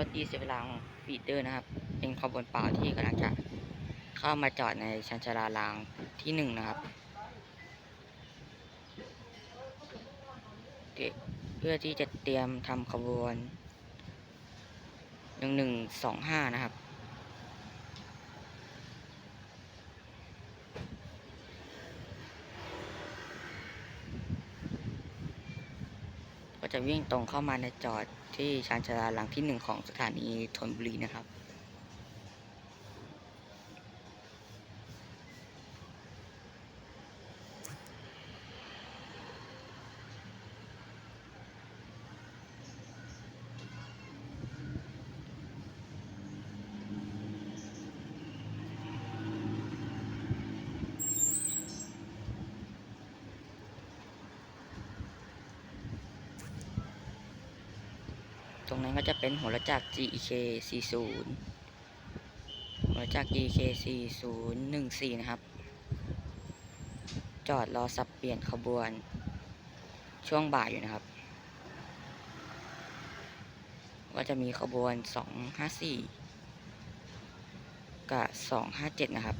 รถดีเสียเวลาของฟีเดอร์นะครับ เป็นขบวนเปล่าที่กำลังจะเข้ามาจอดในชันชาลารางที่หนึ่งนะครับเพื่อเพื่อที่จะเตรียมทำขบวนหนึ่งหนึ่งสองห้านะครับ จะวิ่งตรงเข้ามาในจอดที่ชานชาลาหลังที่หนึ่งของสถานีธนบุรีนะครับ ตรงนั้นก็จะเป็นหัวรจักร GEK 40หัวรจักร GEK 4014 นะครับ จอดรอสับเปลี่ยนขบวน ช่วงบ่ายอยู่นะครับ ก็จะมีขบวน 254 กับ 257 นะครับ